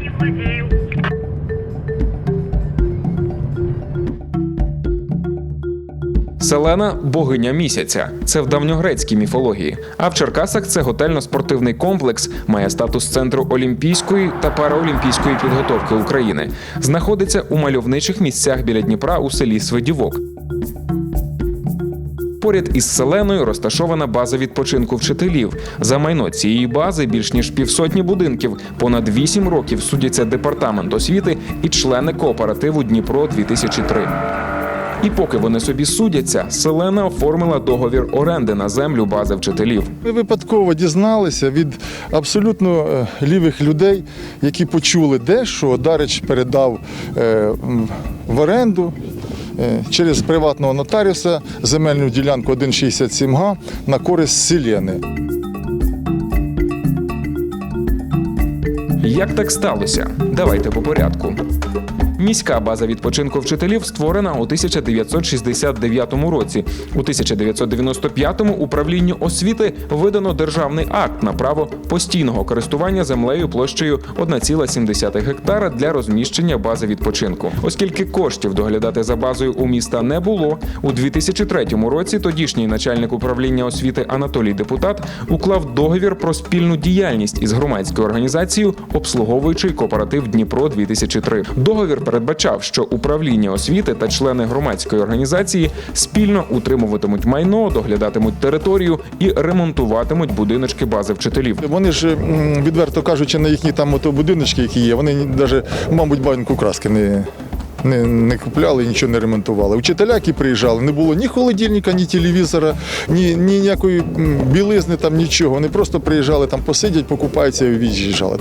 не владею. Селена богиня місяця. Це в давньогрецькій міфології. А в Черкасах це готельно-спортивний комплекс, має статус центру олімпійської та параолімпійської підготовки України. Знаходиться у мальовничих місцях біля Дніпра у селі Свидівок. Поряд із селеною розташована база відпочинку вчителів. За майно цієї бази більш ніж півсотні будинків. Понад вісім років судяться департамент освіти і члени кооперативу Дніпро 2003 І поки вони собі судяться, селена оформила договір оренди на землю бази вчителів. Ми випадково дізналися від абсолютно е, лівих людей, які почули, де що Дарич передав е, в оренду через приватного нотаріуса земельну ділянку 1,67 га на користь Селени. Як так сталося? Давайте по порядку. Міська база відпочинку вчителів створена у 1969 році. У 1995-му управлінню освіти видано державний акт на право постійного користування землею площею 1,7 гектара для розміщення бази відпочинку. Оскільки коштів доглядати за базою у міста не було, у 2003 році тодішній начальник управління освіти Анатолій Депутат уклав договір про спільну діяльність із громадською організацією, обслуговуючий кооператив Дніпро 2003 Договір передбачав, що управління освіти та члени громадської організації спільно утримуватимуть майно, доглядатимуть територію і ремонтуватимуть будиночки бази вчителів. Вони ж, відверто кажучи, на їхні там ото будиночки, які є, вони навіть, мабуть, баньку краски не. Не, не купляли, нічого не ремонтували. Учителя, які приїжджали, не було ні холодильника, ні телевізора, ні, ні ніякої білизни, там нічого. Вони просто приїжджали там посидять, покупаються і від'їжджали.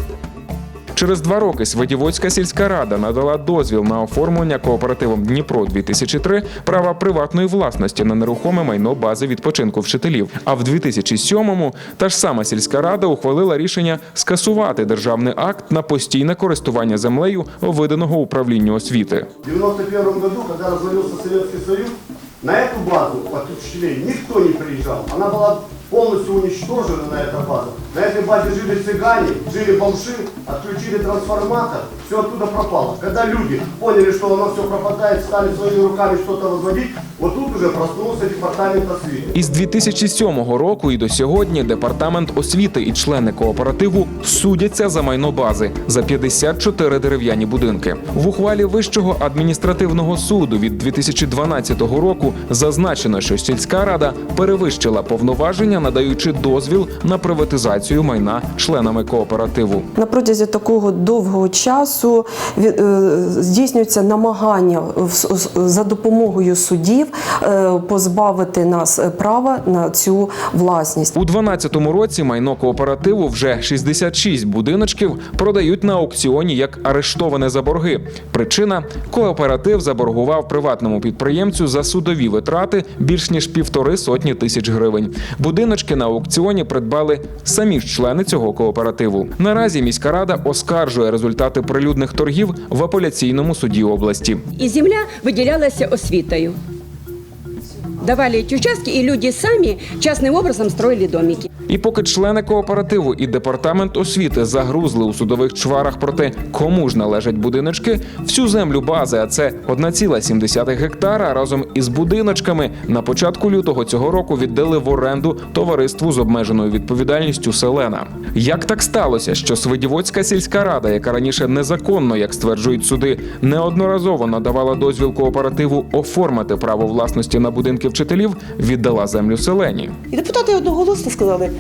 Через два роки Свидівоцька сільська рада надала дозвіл на оформлення кооперативом Дніпро 2003 права приватної власності на нерухоме майно бази відпочинку вчителів. А в 2007-му та ж сама сільська рада ухвалила рішення скасувати державний акт на постійне користування землею, виданого управлінню освіти. В 91 году, когда развалился Советский Союз, на эту базу от учителей никто не приезжал. Она была полностью уничтожена на этой базе. На этой базе жили цыгане, жили бомжи, отключили трансформатор, все оттуда пропало. Когда люди поняли, что оно все пропадает, стали своими руками что-то возводить, вот тут уже проснулся департамент освіти. Із 2007 року і до сьогодні департамент освіти і члени кооперативу судяться за майно бази за 54 дерев'яні будинки. В ухвалі Вищого адміністративного суду від 2012 року зазначено, що сільська рада перевищила повноваження, надаючи дозвіл на приватизацію майна членами кооперативу. На протязі такого довгого часу е, здійснюється намагання за допомогою судів е, позбавити нас е, права на цю власність. У 2012 році майно кооперативу вже 66 будиночків продають на аукціоні як арештоване за борги. Причина кооператив заборгував приватному підприємцю за судові витрати більш ніж півтори сотні тисяч гривень. Будиночки на аукціоні придбали самі ж члени цього кооперативу. Наразі міська рада оскаржує результати прилюдних торгів в апеляційному суді області. І земля виділялася освітою. Давали эти участки, и люди сами частным образом строили домики. І поки члени кооперативу і департамент освіти загрузли у судових чварах про те, кому ж належать будиночки, всю землю бази, а це 1,7 гектара разом із будиночками на початку лютого цього року віддали в оренду товариству з обмеженою відповідальністю Селена. Як так сталося, що Свидівоцька сільська рада, яка раніше незаконно, як стверджують суди, неодноразово надавала дозвіл кооперативу оформити право власності на будинки вчителів, віддала землю селені. І депутати одноголосно сказали: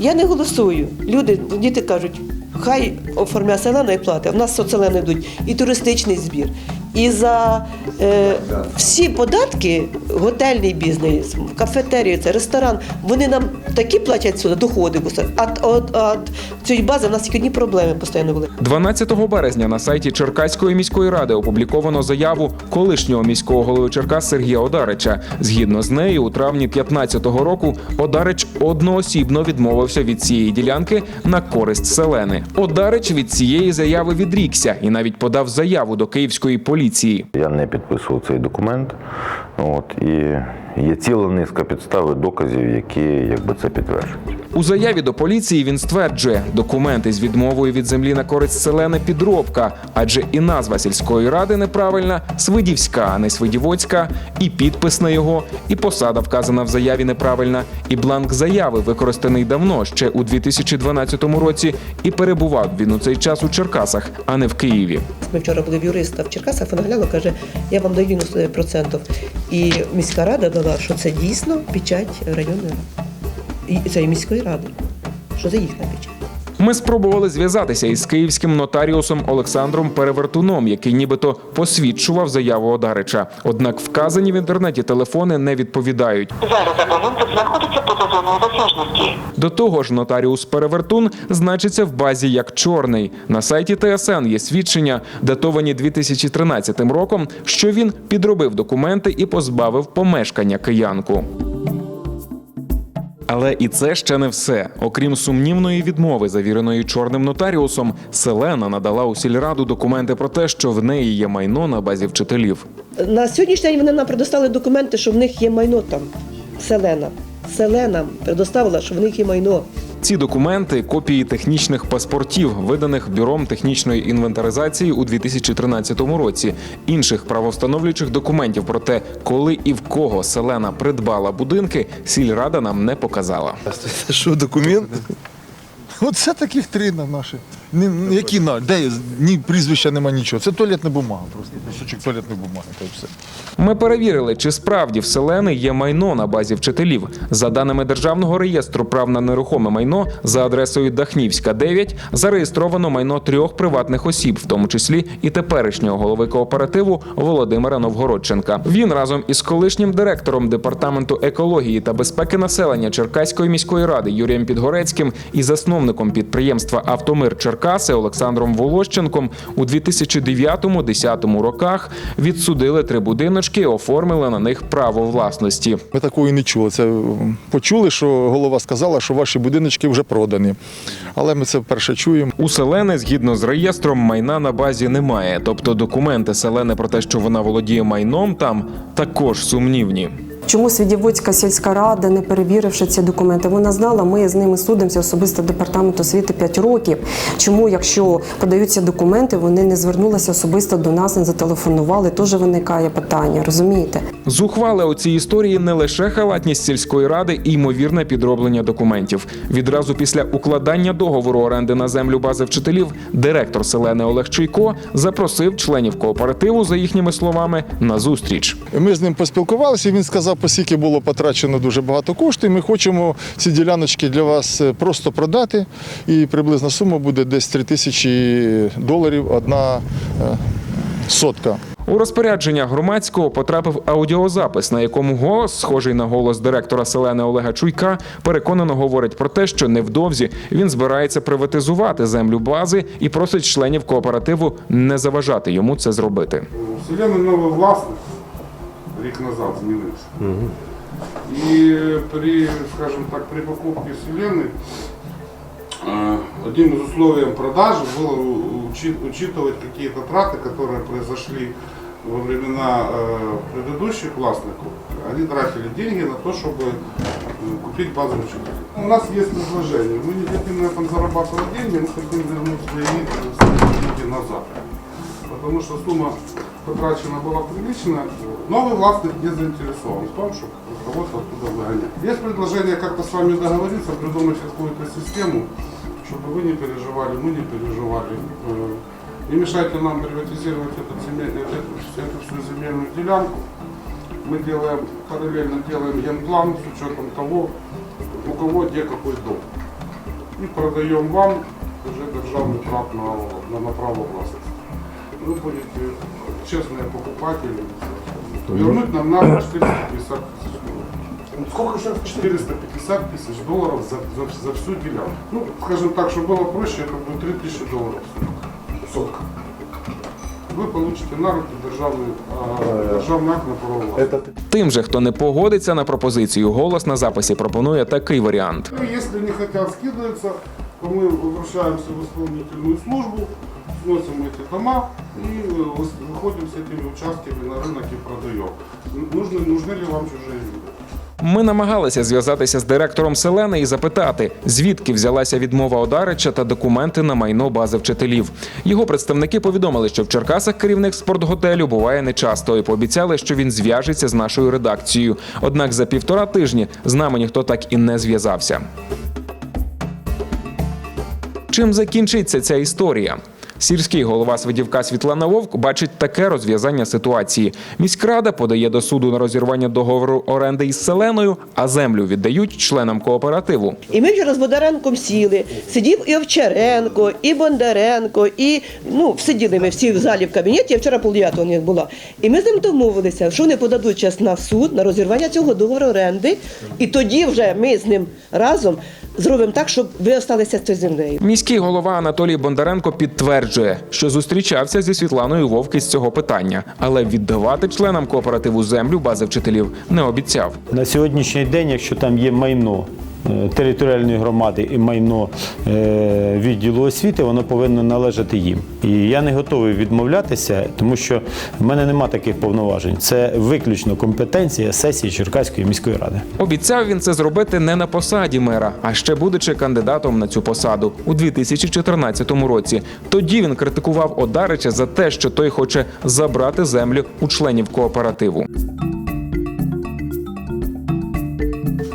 я не голосую. Люди, діти кажуть, хай оформляє селена і платить. У нас соцелени йдуть і туристичний збір. І за е, всі податки, готельний бізнес, кафетерію, це ресторан, вони нам такі платять сюди, доходи. А от, от цієї бази в нас тільки одні проблеми постійно були. 12 березня на сайті Черкаської міської ради опубліковано заяву колишнього міського голови Черкас Сергія Одарича. Згідно з нею, у травні 15-го року Одарич одноосібно відмовився від цієї ділянки на користь селени. Одарич від цієї заяви відрікся і навіть подав заяву до київської поліції. Я не підписував цей документ. От, і є ціла низка підстав і доказів, які якби це підтверджують. У заяві до поліції він стверджує, документи з відмовою від землі на користь селени підробка, адже і назва сільської ради неправильна, Свидівська, а не Свидівоцька, і підпис на його, і посада вказана в заяві неправильна, і бланк заяви використаний давно, ще у 2012 році, і перебував він у цей час у Черкасах, а не в Києві. Ми вчора були в юриста в Черкасах, вона глянула, каже, я вам даю 90%. І міська рада дала, що це дійсно печать районної. І цієї міської ради, що це їхня печать. Ми спробували зв'язатися із київським нотаріусом Олександром Перевертуном, який нібито посвідчував заяву Одарича. Однак вказані в інтернеті телефони не відповідають. Зараз абонент знаходиться поза зоною досяжності. До того ж, нотаріус Перевертун значиться в базі як чорний. На сайті ТСН є свідчення, датовані 2013 роком, що він підробив документи і позбавив помешкання киянку. Але і це ще не все. Окрім сумнівної відмови, завіреної чорним нотаріусом, Селена надала у сільраду документи про те, що в неї є майно на базі вчителів. На сьогоднішній день вони нам предоставили документи, що в них є майно там. Селена. Селена предоставила, що в них є майно. Ці документи копії технічних паспортів, виданих бюром технічної інвентаризації у 2013 році. Інших правовстановлюючих документів про те, коли і в кого селена придбала будинки, сільрада нам не показала. Що, документ? Оце таких три на наші. Ні, які на? Де? Ні прізвища нема нічого. Це туалетна бумага просто. Кусочок туалетної бумаги, та все. Ми перевірили, чи справді в селени є майно на базі вчителів. За даними державного реєстру прав на нерухоме майно за адресою Дахнівська 9 зареєстровано майно трьох приватних осіб, в тому числі і теперішнього голови кооперативу Володимира Новгородченка. Він разом із колишнім директором департаменту екології та безпеки населення Черкаської міської ради Юрієм Підгорецьким і засновником підприємства Автомир Черкаси Олександром Волощенком у 2009-2010 роках відсудили три будиночки, і оформили на них право власності. Ми такого і не чули. Це почули, що голова сказала, що ваші будиночки вже продані. Але ми це вперше чуємо. У Селени, згідно з реєстром, майна на базі немає. Тобто документи Селени про те, що вона володіє майном, там також сумнівні. Чому Свідівоцька сільська рада, не перевіривши ці документи, вона знала, ми з ними судимося особисто департамент освіти 5 років. Чому, якщо подаються документи, вони не звернулися особисто до нас, не зателефонували, теж виникає питання, розумієте? Зухвале у цій історії не лише халатність сільської ради і ймовірне підроблення документів. Відразу після укладання договору оренди на землю бази вчителів директор Селени Олег Чуйко запросив членів кооперативу, за їхніми словами, на зустріч. Ми з ним поспілкувалися, і він сказав, оскільки було потрачено дуже багато коштів, ми хочемо ці діляночки для вас е, просто продати. І приблизна сума буде десь 3 тисячі доларів одна е, сотка. У розпорядження громадського потрапив аудіозапис, на якому голос, схожий на голос директора Селени Олега Чуйка, переконано говорить про те, що невдовзі він збирається приватизувати землю бази і просить членів кооперативу не заважати йому це зробити. Вселенной новый властник рік назад змінився. І при, скажем так, при покупке Вселенной э, одним из условий продажи было у- учи- учитывать какие-то траты, которые произошли во времена э, предыдущих властников. Они тратили деньги на то, чтобы э, купить базу учителей. У нас есть предложение. Мы не хотим на этом зарабатывать деньги, мы хотим вернуть свои, э, свои деньги назад потому что сумма потрачена была приличная. Новый властник не заинтересован в том, чтобы руководство оттуда выгонять. Есть предложение как-то с вами договориться, придумать какую-то систему, чтобы вы не переживали, мы не переживали. Э, Не мешайте нам приватизировать этот земель- эту, эту всю земельную делянку. Мы делаем, параллельно делаем генплан с учетом того, у кого где какой дом. И продаем вам уже державный прав на, на, на право власности вы будете честные покупатели. Вернуть нам надо 450 тысяч долларов. Сколько сейчас? 450 тысяч долларов за, за, за всю делянку. Ну, скажем так, чтобы было проще, это будет 3000 долларов в сутки. Вы получите на руки державный, а, державный акт на право власти. Тим же, хто не погодиться на пропозицію, голос на записі пропонує такий варіант. Ну, если не хотят скидываться, то мы возвращаемся в исполнительную службу, сносим эти дома и э, выс- выходим с этими участками на рынок и продаем. Н- Нужны, нужны ли вам чужие люди? Ми намагалися зв'язатися з директором Селени і запитати, звідки взялася відмова Одарича та документи на майно бази вчителів. Його представники повідомили, що в Черкасах керівник спортготелю буває нечасто і пообіцяли, що він зв'яжеться з нашою редакцією. Однак за півтора тижні з нами ніхто так і не зв'язався. Чим закінчиться ця історія? Сільський голова Свидівка Світлана Вовк бачить таке розв'язання ситуації. Міськрада подає до суду на розірвання договору оренди із селеною, а землю віддають членам кооперативу. І ми вчора з Бондаренком сіли. Сидів і Овчаренко, і Бондаренко, і ну, сиділи ми всі в залі в кабінеті. Я вчора полдев'ятого них була. І ми з ним домовилися, що вони подадуть час на суд на розірвання цього договору оренди. І тоді вже ми з ним разом зробимо так, щоб ви осталися з цією землею. Міський голова Анатолій Бондаренко підтверджує, що зустрічався зі Світланою Вовки з цього питання, але віддавати членам кооперативу землю бази вчителів не обіцяв. На сьогоднішній день, якщо там є майно територіальної громади і майно е, відділу освіти, воно повинно належати їм. І я не готовий відмовлятися, тому що в мене нема таких повноважень. Це виключно компетенція сесії Черкаської міської ради. Обіцяв він це зробити не на посаді мера, а ще будучи кандидатом на цю посаду у 2014 році. Тоді він критикував Одарича за те, що той хоче забрати землю у членів кооперативу.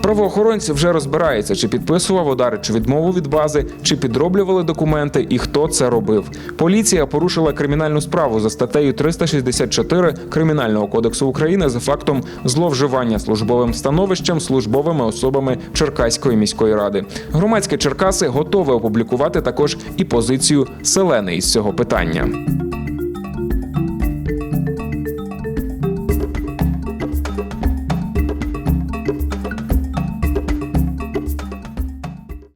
Правоохоронці вже розбираються, чи підписував Одарич відмову від бази, чи підроблювали документи і хто це робив. Поліція порушила кримінальну справу за статтею 364 Кримінального кодексу України за фактом зловживання службовим становищем службовими особами Черкаської міської ради. Громадське Черкаси готове опублікувати також і позицію Селени із цього питання.